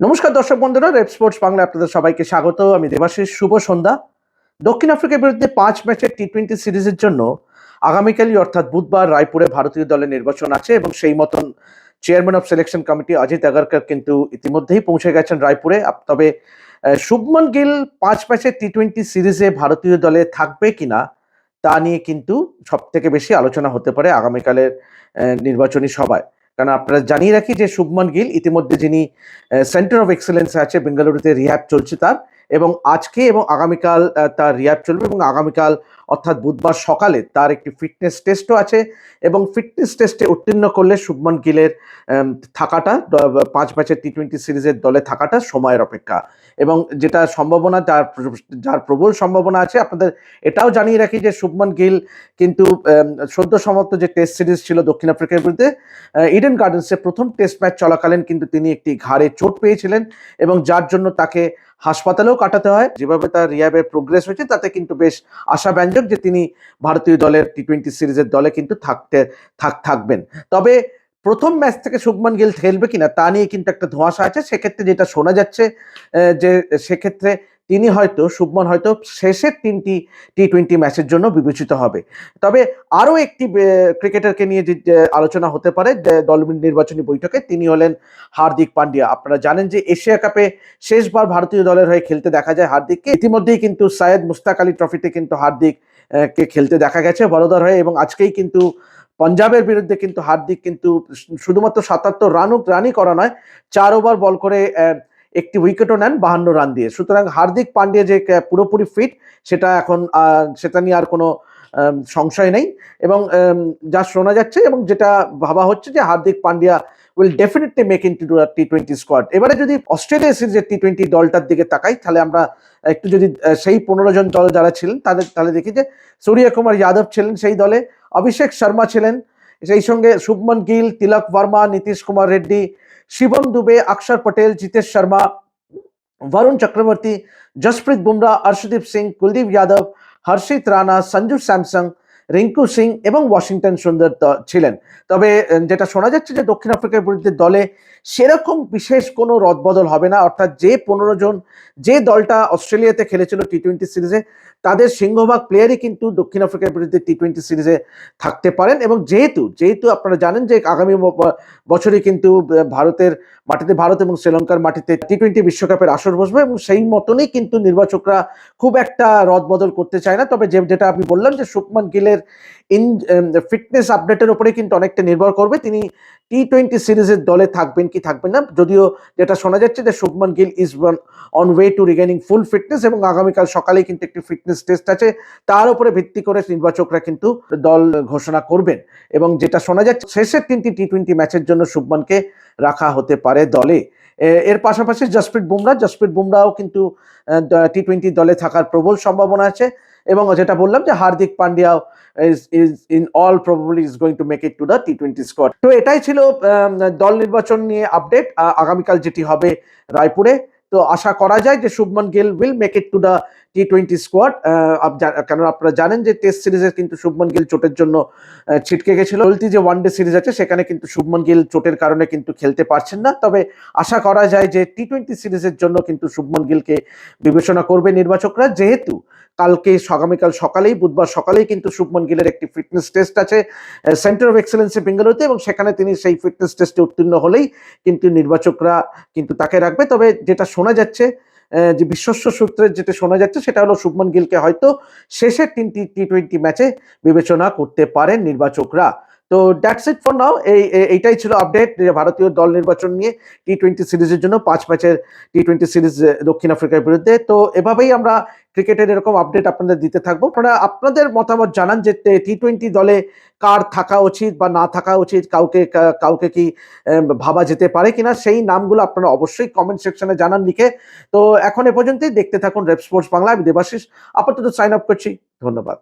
নমস্কার দর্শক বন্ধুরা রেপ স্পোর্টস বাংলা আপনাদের সবাইকে স্বাগত। আমি দেবাশিস, শুভ সন্ধ্যা। দক্ষিণ আফ্রিকার বিরুদ্ধে পাঁচ ম্যাচের টি টোয়েন্টি সিরিজের জন্য আগামীকালই অর্থাৎ বুধবার রায়পুরে ভারতীয় দলের নির্বাচন আছে এবং সেই মতন chairman of selection committee Ajit Agarkar কিন্তু ইতিমধ্যেই পৌঁছে গেছেন রায়পুরে। তবে শুভমন গিল পাঁচ ম্যাচের টি টোয়েন্টি সিরিজে ভারতীয় দলে থাকবে কিনা তা নিয়ে কিন্তু সব থেকে বেশি আলোচনা হতে পারে আগামীকালের নির্বাচনী সভায়। কারণ আপনারা জানিয়ে রাখি যে শুভমান গিল ইতিমধ্যে যিনি সেন্টার অফ এক্সেলেন্স আছে, বেঙ্গালুরুতে রিহ্যাব চলছে তার, এবং আজকে এবং আগামীকাল তার রিহ্যাব চলবে এবং আগামীকাল অর্থাৎ বুধবার সকালে তার একটি ফিটনেস টেস্টও আছে এবং ফিটনেস টেস্টে উত্তীর্ণ করলে শুভমন গিলের থাকাটা পাঁচ ম্যাচের টি টোয়েন্টি সিরিজের দলে থাকাটা সময়ের অপেক্ষা। এবং যেটা সম্ভাবনা, যার যার প্রবল সম্ভাবনা আছে, আপনাদের এটাও জানিয়ে রাখি যে শুভমন গিল কিন্তু সদ্য সমাপ্ত যে টেস্ট সিরিজ ছিল দক্ষিণ আফ্রিকার বিরুদ্ধে ইডেন গার্ডেন্সে প্রথম টেস্ট ম্যাচ চলাকালীন কিন্তু তিনি একটি ঘাড়ে চোট পেয়েছিলেন এবং যার জন্য তাকে হাসপাতালেও কাটাতে হয়। যেভাবে তার রিয়াবের প্রোগ্রেস হয়েছে, তাতে কিন্তু বেশ আশাব্যঞ্জক যে তিনি ভারতীয় দলের টি টোয়েন্টি সিরিজের দলে কিন্তু থাকতে, থাক, থাকবেন। তবে প্রথম ম্যাচ থেকে শুভমান গিল খেলবে কিনা তা নিয়ে কিন্তু একটা ধোঁয়াশা আছে। সেক্ষেত্রে যেটা শোনা যাচ্ছে যে সেক্ষেত্রে তিনি হয়তো, শুভমন হয়তো শেষের তিনটি টি টোয়েন্টি ম্যাচের জন্য বিবেচিত হবে। তবে আরও একটি ক্রিকেটারকে নিয়ে আলোচনা হতে পারে দল নির্বাচনী বৈঠকে, তিনি হলেন হার্দিক পান্ডিয়া। আপনারা জানেন যে এশিয়া কাপে শেষবার ভারতীয় দলের হয়ে খেলতে দেখা যায় হার্দিককে। ইতিমধ্যেই কিন্তু সায়েদ মুস্তাক আলী ট্রফিতে কিন্তু হার্দিক কে খেলতে দেখা গেছে বড়োদর হয়ে এবং আজকেই কিন্তু পাঞ্জাবের বিরুদ্ধে কিন্তু হার্দিক কিন্তু শুধুমাত্র সাতাত্তর রানও, রানই করা নয়, চার ওভার বল করে একটি উইকেটও নেন, বাহান্ন রান দিয়ে। সুতরাং হার্দিক পান্ডিয়া যে পুরোপুরি ফিট সেটা এখন সেটা নিয়ে আর কোনো সংশয় নেই। এবং যা শোনা যাচ্ছে এবং যেটা ভাবা হচ্ছে যে Hardik Pandya will definitely make in to T twenty squad এবারে যদি অস্ট্রেলিয়া সিরিজের টি টোয়েন্টি দলটার দিকে তাকাই, তাহলে আমরা একটু যদি সেই পনেরো জন দল যারা ছিলেন, তাদের, তাহলে দেখি যে সূর্য কুমার যাদব ছিলেন সেই দলে, অভিষেক শর্মা ছিলেন, সেই সঙ্গে শুভমন গিল, তিলক বর্মা, নীতিশ কুমার রেড্ডি शिवम दुबे, अक्षर पटेल, जितेश शर्मा, वरुण चक्रवर्ती, जसप्रीत बुमराह, अर्शदीप सिंह, कुलदीप यादव, हर्षित राणा, संजू सैमसंग রিঙ্কু সিং এবং ওয়াশিংটন সুন্দর ছিলেন। তবে যেটা শোনা যাচ্ছে যে দক্ষিণ আফ্রিকার বিরুদ্ধে দলে সেরকম বিশেষ কোনো রদবদল হবে না। অর্থাৎ যে পনেরো জন, যে দলটা অস্ট্রেলিয়াতে খেলেছিল টি টোয়েন্টি সিরিজে, তাদের সিংহভাগ প্লেয়ারই কিন্তু দক্ষিণ আফ্রিকার বিরুদ্ধে টি টোয়েন্টি সিরিজে থাকতে পারেন। এবং যেহেতু যেহেতু আপনারা জানেন যে আগামী ব- বছরে কিন্তু ভারতের মাটিতে, ভারত এবং শ্রীলঙ্কার মাটিতে টি টোয়েন্টি বিশ্বকাপের আসর বসবে এবং সেই মতনই কিন্তু নির্বাচকরা খুব একটা রদবদল করতে চায় না। তবে যেটা আমি বললাম যে শুভমান গিলের ইন ফিটনেস আপডেটের উপরে কিন্তু অনেকটা নির্ভর করবে। তিনি টি টোয়েন্টি সিরিজের দলে থাকবেন কি থাকবেন না, যদিও যেটা শোনা যাচ্ছে যে Shubman Gill is on way to regaining full fitness এবং আগামীকাল সকালেই কিন্তু একটি ফিটনেস টেস্ট আছে। তার উপরে ভিত্তি করে নির্বাচকরা কিন্তু দল ঘোষণা করবেন। এবং যেটা শোনা যাচ্ছে, শেষের তিনটি টি টোয়েন্টি ম্যাচের জন্য শুভমানকে রাখা হতে পারে দলে। এর পাশাপাশি জসপ্রীত বুমরা, জসপ্রীত বুমরাও কিন্তু টি টোয়েন্টি দলে থাকার প্রবল সম্ভাবনা আছে। এবং যেটা বললাম যে Hardik পান্ডিয়াও is is in all probably is going to make it to the T twenty squad তো এটাই ছিল দল নির্বাচন নিয়ে আপডেট আগামীকাল যেটি হবে রায়পুরে। তো আশা করা যায় যে Shubman Gill will make it to the T twenty squad কেন আপনারা জানেন যে টেস্ট সিরিজে কিন্তু শুভমন গিল চোটের জন্য ছিটকে গেছিল। চলতি যে ওয়ান ডে সিরিজ আছে, সেখানে কিন্তু শুভমন গিল চোটের কারণে কিন্তু খেলতে পারছেন না। তবে আশা করা যায় যে টি টোয়েন্টি সিরিজের জন্য কিন্তু শুভমন গিলকে বিবেচনা করবে নির্বাচকরা। যেহেতু কালকে আগামীকাল সকালেই, বুধবার সকালেই কিন্তু শুভমন গিলের একটি ফিটনেস টেস্ট আছে সেন্টার অফ এক্সেলেন্সে বেঙ্গালুরুতে এবং সেখানে তিনি সেই ফিটনেস টেস্টে উত্তীর্ণ হলেই কিন্তু নির্বাচকরা কিন্তু তাকে রাখবে। তবে যেটা শোনা যাচ্ছে যে বিশ্বস্ত সূত্রে যেটা শোনা যাচ্ছে সেটা হলো শুভমন গিলকে হয়তো শেষের তিনটি টি টোয়েন্টি ম্যাচে বিবেচনা করতে পারেন নির্বাচকরা। তো দ্যাটস ইট ফর নাও এই, এই- এইটাই ছিল আপডেট ভারতীয় দল নির্বাচন নিয়ে টি টোয়েন্টি সিরিজের জন্য পাঁচ ম্যাচের টি টোয়েন্টি সিরিজ দক্ষিণ আফ্রিকার বিরুদ্ধে। তো এভাবেই আমরা ক্রিকেটের এরকম আপডেট আপনাদের দিতে থাকব। আপনারা, আপনাদের মতামত জানান যে টি টোয়েন্টি দলে কার থাকা উচিত বা না থাকা উচিত, কাউকে কাউকে কি ভাবা যেতে পারে কিনা, সেই নামগুলো আপনারা অবশ্যই কমেন্ট সেকশনে জানান লিখে। তো এখন এ পর্যন্তই, দেখতে থাকুন রেপ স্পোর্টস বাংলা আমি দেবাশিস, আপাতত সাইন আপ করছি, ধন্যবাদ।